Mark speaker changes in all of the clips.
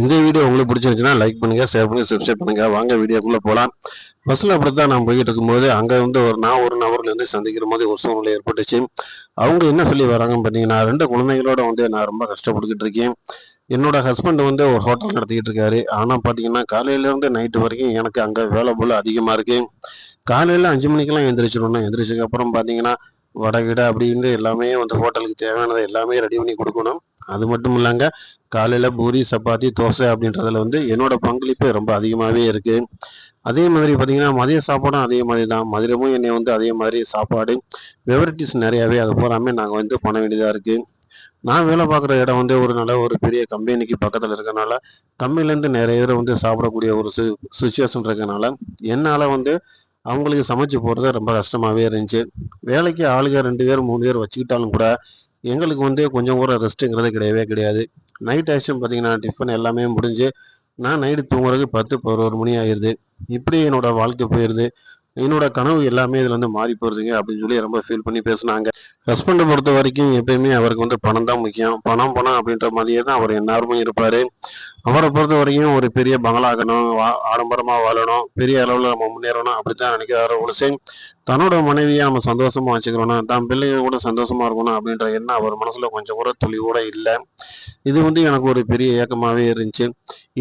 Speaker 1: இந்த வீடியோ உங்களுக்கு பிடிச்சிருச்சுன்னா லைக் பண்ணுங்கள் ஷேர் பண்ணுங்கள் சப்ஸ்கிரைப் பண்ணுங்கள் வாங்க வீடியோக்குள்ளே போகலாம் பஸ்ஸில் அப்படி தான் நான் போய்கிட்டு இருக்கும்போது அங்கே வந்து ஒரு நான் ஒரு நபர்லேருந்து சந்திக்கிற மாதிரி ஒரு சூழ்நிலை ஏற்பட்டுச்சு. அவங்க என்ன சொல்லி வராங்கன்னு பார்த்தீங்கன்னா ரெண்டு குழந்தைகளோட வந்து நான் ரொம்ப கஷ்டப்பட்டுக்கிட்டு இருக்கேன். என்னோட ஹஸ்பண்ட் வந்து ஒரு ஹோட்டல் நடத்திக்கிட்டு இருக்காரு. ஆனால் பார்த்தீங்கன்னா காலையிலேருந்து நைட்டு வரைக்கும் எனக்கு அங்கே வேலை போல் அதிகமாக இருக்குது காலையில் அஞ்சு மணிக்கெல்லாம் எந்திரிச்சிடணும். எந்திரிச்சதுக்கப்புறம் பார்த்தீங்கன்னா வடகிட அப்படின்னு எல்லாமே வந்து ஹோட்டலுக்கு தேவையானதை எல்லாமே ரெடி பண்ணி கொடுக்கணும். அது மட்டும் இல்லைங்க காலையில் பூரி சப்பாத்தி தோசை அப்படின்றதுல வந்து என்னோட பங்களிப்பு ரொம்ப அதிகமாகவே இருக்குது அதே மாதிரி பார்த்தீங்கன்னா மதிய சாப்பாடும் அதே மாதிரி தான் மதியமும் என்னை வந்து அதே மாதிரி சாப்பாடு வெவரிட்டிஸ் நிறையாவே அது போகாமே நாங்கள் வந்து பண்ண வேண்டியதாக இருக்குது நான் வேலை பார்க்குற இடம் வந்து ஒரு நல்ல ஒரு பெரிய கம்பெனிக்கு பக்கத்தில் இருக்கனால கம்பெனிலேருந்து நிறைய பேர் வந்து சாப்பிடக்கூடிய ஒரு சு சுச்சுவேஷன் இருக்கனால என்னால் வந்து அவங்களுக்கு சமைச்சு போகிறது ரொம்ப கஷ்டமாகவே இருந்துச்சு. வேலைக்கு ஆளுங்க ரெண்டு பேர் மூணு பேர் வச்சுக்கிட்டாலும் கூட எங்களுக்கு வந்து கொஞ்சம் கூட ரெஸ்ட்டுங்கிறது கிடையவே கிடையாது. நைட் ஆக்ஷன் பார்த்தீங்கன்னா டிஃபன் எல்லாமே முடிஞ்சு நான் நைட்டு தூங்குறதுக்கு பத்து பதினோரு மணி ஆயிடுது இப்படி என்னோட வாழ்க்கை போயிடுது என்னோட கனவு எல்லாமே இதில் வந்து மாறி போகிறதுங்க அப்படின்னு சொல்லி ரொம்ப ஃபீல் பண்ணி பேசுனாங்க. ஹஸ்பண்டை பொறுத்த வரைக்கும் எப்பயுமே அவருக்கு வந்து பணம் தான் முக்கியம். பணம் பணம் அப்படின்ற மாதிரியே தான் அவர் எல்லாருமே இருப்பார். அவரை பொறுத்த வரைக்கும் ஒரு பெரிய பங்களாக்கணும் ஆடம்பரமாக வாழணும் பெரிய அளவில் நம்ம முன்னேறணும் அப்படி தான் நினைக்கிறாரு ஒழுசை தன்னோட மனைவியை நம்ம சந்தோஷமாக வச்சுக்கிறோன்னா தான் பிள்ளைங்க கூட சந்தோஷமாக இருக்கணும் அப்படின்ற எண்ணம் அவர் மனசில் கொஞ்சம் கூட துளி கூட இல்லை. இது வந்து எனக்கு ஒரு பெரிய ஏக்கமாகவே இருந்துச்சு.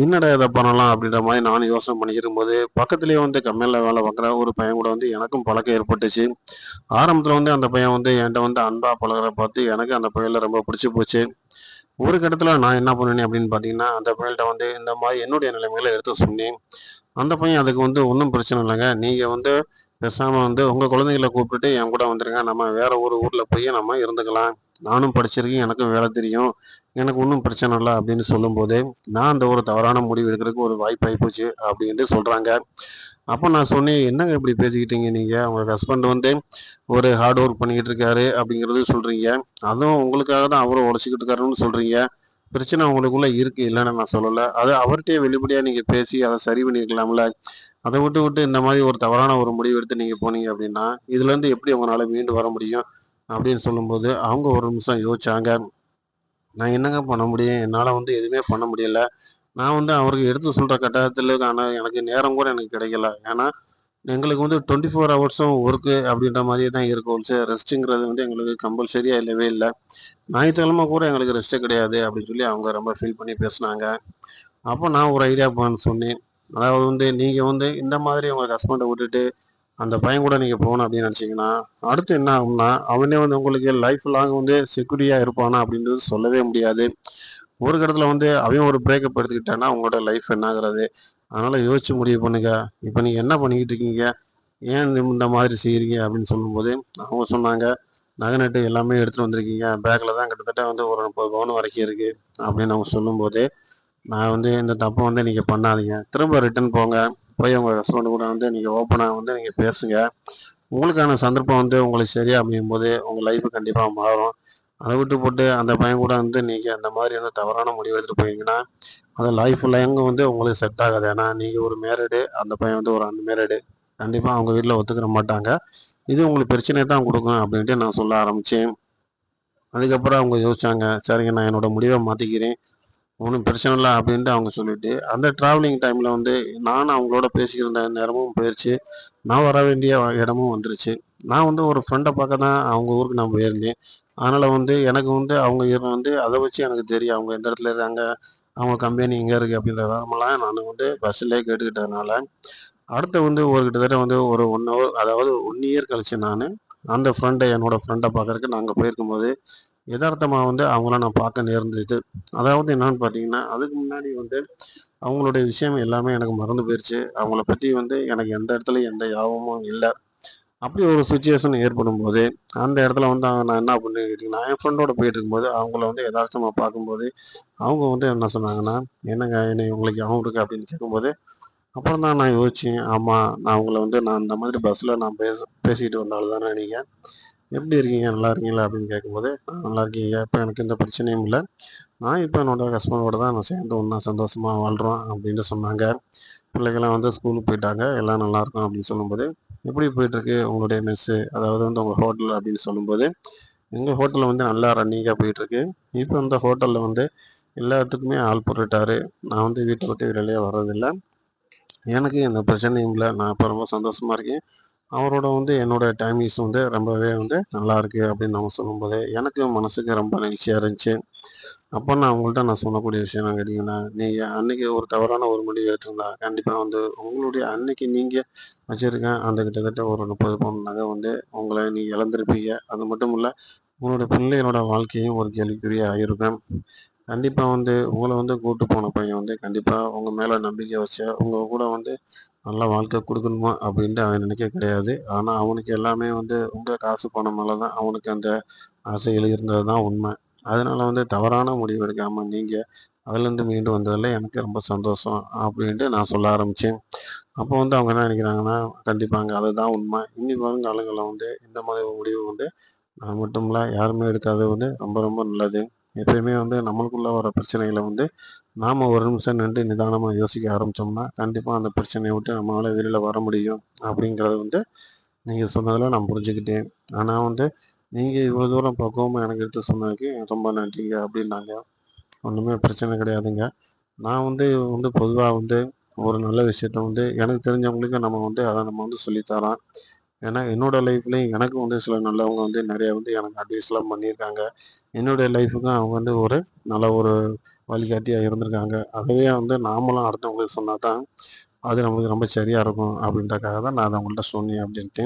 Speaker 1: என்னடா இதை பண்ணலாம்? அப்படின்ற மாதிரி நானும் யோசனை பண்ணிக்கிடும் போது பக்கத்துலேயே வந்து கம்மியில் வேலை பார்க்குற ஒரு பையன் கூட வந்து எனக்கும் பழக்கம் ஏற்பட்டுச்சு. ஆரம்பத்தில் வந்து அந்த பையன் வந்து என்கிட்ட வந்து அன்பாக பழகுற பார்த்து எனக்கு அந்த பையனில் ரொம்ப பிடிச்சி போச்சு. ஒரு கட்டத்தில் நான் என்ன பண்ணினேன் அப்படின்னு பார்த்தீங்கன்னா அந்த பையன்கிட்ட வந்து இந்த மாதிரி என்னுடைய நிலைமைகளை எடுத்து சொன்னேன். அந்த பையன் அதுக்கு வந்து ஒன்றும் பிரச்சனை இல்லைங்க. நீங்கள் வந்து பேசாமல் வந்து உங்கள் குழந்தைகளை கூப்பிட்டுட்டு என் கூட வந்துருங்க. நம்ம வேறு ஒரு ஊரில் போய் நம்ம இருந்துக்கலாம். நானும் படிச்சிருக்கேன் எனக்கும் வேலை தெரியும். எனக்கு ஒன்றும் பிரச்சனை இல்லை அப்படின்னு சொல்லும்போது நான் அந்த ஒரு தவறான முடிவு எடுக்கிறதுக்கு ஒரு வாய்ப்பு போச்சு அப்படின்ட்டு சொல்கிறாங்க அப்போ நான் சொன்னேன் என்னங்க இப்படி பேசிக்கிட்டீங்க நீங்கள் உங்கள் ஹஸ்பண்ட் வந்து ஒரு ஹார்ட் ஒர்க் பண்ணிக்கிட்டு இருக்காரு அப்படிங்கிறது சொல்கிறீங்க அதுவும் உங்களுக்காக தான் அவரும் உழைச்சிக்கிட்டு இருக்காருன்னு சொல்கிறீங்க பிரச்சனை உங்களுக்குள்ளே இருக்கு இல்லைன்னு நான் சொல்லலை. அதை அவர்கிட்டயே வெளிப்படையாக நீங்கள் பேசி அதை சரி பண்ணியிருக்கலாம்ல அதை விட்டு விட்டு இந்த மாதிரி ஒரு தவறான ஒரு முடிவு எடுத்து நீங்கள் போனீங்க அப்படின்னா இதுலேருந்து எப்படி உங்களால் மீண்டு வர முடியும் அப்படின்னு சொல்லும்போது அவங்க ஒரு நிமிஷம் யோசிச்சாங்க. நான் என்னங்க பண்ண முடியும்? என்னால் வந்து எதுவுமே பண்ண முடியல. நான் வந்து அவருக்கு எடுத்து சொல்கிற கட்டாயத்தில் ஆனால் எனக்கு நேரம் கூட எனக்கு கிடைக்கல. ஏன்னா எங்களுக்கு வந்து டுவெண்ட்டி ஃபோர் ஹவர்ஸும் ஒர்க்கு அப்படின்ற மாதிரியே தான் இருக்கும். சார் ரெஸ்ட்டுங்கிறது வந்து எங்களுக்கு கம்பல்சரியாக இல்லவே இல்லை. ஞாயிற்றுக்கிழமை கூட எங்களுக்கு ரெஸ்ட்டே கிடையாது அப்படின்னு சொல்லி அவங்க ரொம்ப ஃபீல் பண்ணி பேசுனாங்க. அப்போ நான் ஒரு ஐடியா பண்ண சொன்னேன். அதாவது வந்து நீங்கள் வந்து இந்த மாதிரி உங்கள் ஹஸ்பண்டை விட்டுட்டு அந்த பையன் கூட நீங்கள் போகணும் அப்படின்னு நினச்சிங்கன்னா அடுத்து என்ன ஆகும்னா அவனே வந்து உங்களுக்கு லைஃப் லாங் வந்து செக்யூரியாக இருப்பானா அப்படின்றது சொல்லவே முடியாது. ஒரு கடத்துல வந்து அவன் ஒரு பிரேக்கப் எடுத்துக்கிட்டான்னா உங்களோட லைஃப் என்ன ஆகுறது? அதனால யோசிச்சு முடிவு பண்ணுங்க. இப்போ நீங்கள் என்ன பண்ணிக்கிட்டு இருக்கீங்க? ஏன் இந்த- மாதிரி செய்கிறீங்க அப்படின்னு சொல்லும்போது அவங்க சொன்னாங்க நகை நட்டு எல்லாமே எடுத்துகிட்டு வந்திருக்கீங்க. பேக்கில் தான் கிட்டத்தட்ட வந்து ஒரு முப்பது பவுன் வரைக்கும் இருக்குது அப்படின்னு அவங்க சொல்லும்போது நான் வந்து இந்த தப்பை வந்து நீங்கள் பண்ணாதீங்க. திரும்ப ரிட்டர்ன் போங்க. போய் உங்கள் ஹஸ்பண்ட் கூட வந்து நீங்கள் ஓப்பனாக வந்து நீங்கள் பேசுங்க. உங்களுக்கான சந்தர்ப்பம் வந்து உங்களுக்கு சரியாக அமையும் போது உங்கள் லைஃப் கண்டிப்பாக மாறும். அதை விட்டு போட்டு அந்த பையன் கூட வந்து நீங்கள் அந்த மாதிரி வந்து தவறான முடிவு எடுத்துகிட்டு போயிங்கன்னா அது லைஃப் லைங்க வந்து உங்களுக்கு செட் ஆகாது. ஏன்னா நீங்கள் ஒரு மேரிடு அந்த பையன் வந்து ஒரு அன்மேரிடு கண்டிப்பாக அவங்க வீட்டில் ஒத்துக்கிற மாட்டாங்க. இது உங்களுக்கு பிரச்சனையை தான் கொடுக்கும் அப்படின்ட்டு நான் சொல்ல ஆரம்பித்தேன் அதுக்கப்புறம் அவங்க யோசிச்சாங்க சரிங்க நான் என்னோட முடிவை மாற்றிக்கிறேன் ஒன்றும் பிரச்சனை இல்லை அப்படின்ட்டு அவங்க சொல்லிட்டு அந்த ட்ராவலிங் டைமில் வந்து நான் அவங்களோட பேசிக்கிற நேரமும் போயிடுச்சு நான் வர வேண்டிய இடமும் வந்துருச்சு. நான் வந்து ஒரு ஃப்ரெண்டை பார்க்க தான் அவங்க ஊருக்கு நான் போயிருந்தேன். அதனால் வந்து எனக்கு வந்து அவங்க வந்து அதை வச்சு எனக்கு தெரியும். அவங்க எந்த இடத்துல இருக்காங்க? அவங்க கம்பெனி எங்கே இருக்குது அப்படின்ற விவரமெல்லாம் நான் வந்து பஸ்ஸிலே கேட்டுக்கிட்டதுனால அடுத்து வந்து ஒரு கிட்டத்தட்ட வந்து ஒரு ஒன் ஹவர் அதாவது ஒன் இயர் கழிச்சு நான் அந்த ஃப்ரெண்டை என்னோடய ஃப்ரெண்டை பார்க்கறதுக்கு நாங்கள் போயிருக்கும்போது யதார்த்தமாக வந்து அவங்கள நான் பார்க்க நேர்ந்துச்சு அதாவது என்னன்னு பார்த்தீங்கன்னா அதுக்கு முன்னாடி வந்து அவங்களுடைய விஷயம் எல்லாமே எனக்கு மறந்து போயிடுச்சு அவங்கள பற்றி வந்து எனக்கு எந்த இடத்துல எந்த யாபமும் இல்லை. அப்படி ஒரு சுச்சுவேஷன் ஏற்படும் போது அந்த இடத்துல வந்து அவங்க நான் என்ன பண்ணி கேட்டிங்கன்னா என் ஃப்ரெண்டோட போயிட்டு இருக்கும்போது அவங்கள வந்து யதார்த்தமாக பார்க்கும்போது அவங்க வந்து என்ன சொன்னாங்கன்னா என்னங்க என்னை உங்களுக்கு அவங்க இருக்கு? அப்படின்னு கேட்கும்போது அப்புறம் தான் நான் யோசிச்சேன் ஆமாம் நான் உங்களை வந்து நான் இந்த மாதிரி பஸ்ஸில் நான் பேச பேசிட்டு வந்தாலும் தானே நீங்கள் எப்படி இருக்கீங்க? நல்லா இருக்கீங்களா? அப்படின்னு கேட்கும்போது நல்லா இருக்கீங்க. இப்போ எனக்கு எந்த பிரச்சனையும் இல்லை. நான் இப்போ என்னோட ஹஸ்பண்டோட தான் நான் சேர்ந்து ஒன்றா சந்தோஷமாக வாழ்கிறோம் அப்படின்னு சொன்னாங்க. பிள்ளைகள்லாம் வந்து ஸ்கூலுக்கு போயிட்டாங்க. எல்லாம் நல்லாயிருக்கும் அப்படின்னு சொல்லும்போது எப்படி போயிட்டுருக்கு உங்களுடைய மெஸ்ஸு அதாவது வந்து உங்கள் ஹோட்டல் அப்படின்னு சொல்லும்போது எங்கள் ஹோட்டலில் வந்து நல்லா ரன்னிங்காக போயிட்டுருக்கு. இப்போ அந்த ஹோட்டலில் வந்து எல்லாத்துக்குமே ஆள் போட்டுட்டாரு. நான் வந்து வீட்டை விட்டு வெளியே வர்றதில்லை. எனக்கு எந்த பிரச்சனையும் இல்லை. நான் இப்போ ரொம்ப சந்தோஷமாக இருக்கேன். அவரோட வந்து என்னோட டைமிங்ஸ் வந்து ரொம்பவே வந்து நல்லாயிருக்கு அப்படின்னு நம்ம சொல்லும்போது எனக்கு மனசுக்கு ரொம்ப நிகழ்ச்சியாக இருந்துச்சு. அப்போ நான் அவங்கள்ட்ட நான் சொல்லக்கூடிய விஷயம் நான் கேட்டிங்கன்னா நீங்கள் அன்னைக்கு ஒரு தவறான ஒரு முடிவு எடுத்திருந்தா கண்டிப்பாக வந்து உங்களுடைய அன்னைக்கு நீங்கள் வச்சுருக்க அந்த கிட்டத்தட்ட ஒரு முப்பது பவுன் நகை வந்து உங்களை நீங்கள் இழந்திருப்பீங்க. அது மட்டும் இல்லை உங்களோட பிள்ளைகளோட வாழ்க்கையும் ஒரு கேள்விக்குறியாக ஆகிருக்கும் கண்டிப்பாக வந்து உங்களை வந்து கூட்டு போன பையன் வந்து கண்டிப்பாக உங்கள் மேலே நம்பிக்கை வச்ச உங்கள் கூட வந்து நல்ல வாழ்க்கை கொடுக்கணுமா அப்படின்ட்டு அவன் நினைக்க கிடையாது. ஆனால் அவனுக்கு எல்லாமே வந்து உங்கள் காசு போன மேலே தான் அவனுக்கு அந்த ஆசைகள் இருந்தது தான் உண்மை. அதனால வந்து தவறான முடிவு எடுக்காமல் நீங்கள் அதுலேருந்து மீண்டு வந்ததில் எனக்கு ரொம்ப சந்தோஷம் அப்படின்ட்டு நான் சொல்ல ஆரம்பித்தேன் அப்போ வந்து அவங்க என்ன நினைக்கிறாங்கன்னா கண்டிப்பாங்க அதுதான் உண்மை. இன்னி வரும் காலங்களில் வந்து இந்த மாதிரி முடிவு வந்து நான் மட்டும் இல்லை யாருமே எடுக்காதது வந்து ரொம்ப ரொம்ப நல்லது. எப்பயுமே வந்து நம்மளுக்குள்ளே வர பிரச்சனைகளை வந்து நாம் ஒரு நிமிஷம் நின்று நிதானமாக யோசிக்க ஆரம்பித்தோம்னா கண்டிப்பாக அந்த பிரச்சனையை விட்டு நம்மளால் வெளியில் வர முடியும் அப்படிங்கிறத வந்து நீங்கள் சொன்னதில் நான் புரிஞ்சுக்கிட்டேன். ஆனால் வந்து நீங்கள் இவ்வளோ தூரம் பக்குவமாக எனக்கு எடுத்து சொன்னதுக்கு ரொம்ப நன்றிங்க அப்படின்னாங்க. ஒன்றுமே பிரச்சனை கிடையாதுங்க. நான் வந்து வந்து பொதுவாக வந்து ஒரு நல்ல விஷயத்த வந்து எனக்கு தெரிஞ்சவங்களுக்கு நம்ம வந்து அதை நம்ம வந்து சொல்லித்தரோம். ஏன்னா என்னோட லைஃப்லேயும் எனக்கும் வந்து சில நல்லவங்க வந்து நிறைய வந்து எனக்கு அட்வைஸ்லாம் பண்ணியிருக்காங்க. என்னுடைய லைஃபுக்கும் அவங்க வந்து ஒரு நல்ல ஒரு வழிகாட்டியாக இருந்திருக்காங்க. அதுவே வந்து நாமளும் அடுத்தவங்களுக்கு சொன்னால் தான் அது நம்மளுக்கு ரொம்ப சரியாக இருக்கும் அப்படின்றக்காக தான் நான் அதை அவங்கள்ட்ட சொன்னேன் அப்படின்ட்டு.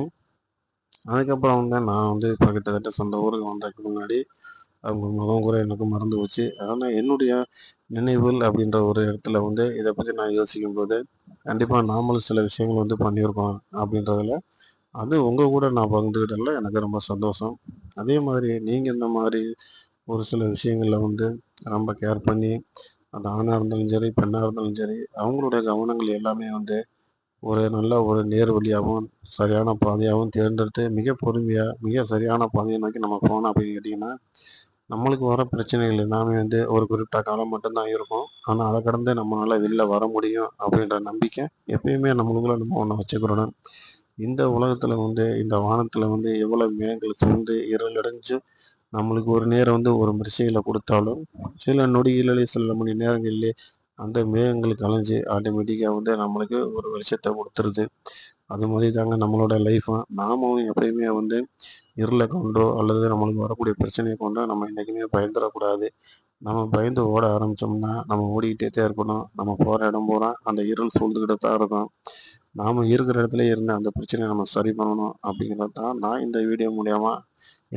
Speaker 1: அதுக்கப்புறம் வந்து நான் வந்து இப்போ கிட்டத்தட்ட சொந்த ஊருக்கு வந்ததுக்கு முன்னாடி அவங்க முகம் கூட எனக்கு மறந்து போச்சு. ஆனால் என்னுடைய நினைவுகள் அப்படின்ற ஒரு இடத்துல வந்து இதை பற்றி நான் யோசிக்கும்போது கண்டிப்பாக நாமளும் சில விஷயங்கள் வந்து பண்ணியிருக்கோம் அப்படின்றதுல அது உங்கள் கூட நான் பகிர்ந்துக்கிட்டதில் எனக்கு ரொம்ப சந்தோஷம். அதே மாதிரி நீங்கள் இந்த மாதிரி ஒரு சில விஷயங்களில் வந்து ரொம்ப கேர் பண்ணி அது ஆணாக இருந்தாலும் சரி பெண்ணாக இருந்தாலும் சரி அவங்களுடைய கவனங்கள் எல்லாமே வந்து ஒரு நல்ல ஒரு நேர் வழியாகவும் சரியான பாதையாகவும் தேர்ந்தெடுத்து மிக பொறுமையாக மிக சரியான பாதையை நோக்கி நம்ம போகணும் அப்படின்னு கேட்டிங்கன்னா நம்மளுக்கு வர பிரச்சனைகள் எல்லாமே வந்து ஒரு குறிப்பிட்ட காலம் மட்டும்தான் இருக்கும். ஆனால் அதை கடந்து நம்மளால் வெளில வர முடியும் அப்படின்ற நம்பிக்கை எப்பயுமே நம்மளுக்குள்ள நம்ம ஒன்று வச்சுக்கிறோம் இந்த உலகத்தில் வந்து இந்த வானத்தில் வந்து எவ்வளோ மேகங்கள் சூழ்ந்து இருள் அடைஞ்சு நம்மளுக்கு ஒரு நேரம் வந்து ஒரு மிருசைகளை கொடுத்தாலும் சில நொடிகளிலே சில மணி நேரங்களிலே அந்த மேகங்கள் கலைஞ்சு ஆட்டோமேட்டிக்காக வந்து நம்மளுக்கு ஒரு வெளிச்சத்தை கொடுத்துருது. அது மாதிரி தாங்க நம்மளோட லைஃப்பும் நாமும் எப்பயுமே வந்து இருளை கொண்டோ அல்லது நம்மளுக்கு வரக்கூடிய பிரச்சனையை கொண்டோ நம்ம என்றைக்குமே பயந்துடக்கூடாது. நம்ம பயந்து ஓட ஆரம்பித்தோம்னா நம்ம ஓடிக்கிட்டே தான் இருக்கணும். நம்ம போகிற இடம் போகிறோம் அந்த இருள் சூழ்ந்துக்கிட்டு தான் இருக்கும். நாம் இருக்கிற இடத்துல இருந்து அந்த பிரச்சனையை நம்ம சரி பண்ணணும் அப்படிங்கிறது தான் நான் இந்த வீடியோ மூலயமா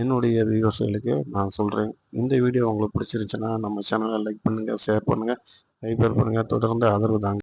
Speaker 1: என்னுடைய வியூவர்ஸ்களுக்கு நான் சொல்கிறேன் இந்த வீடியோ உங்களுக்கு பிடிச்சிருந்துச்சுன்னா நம்ம சேனலை லைக் பண்ணுங்கள் ஷேர் பண்ணுங்கள் aбiр bir t gin a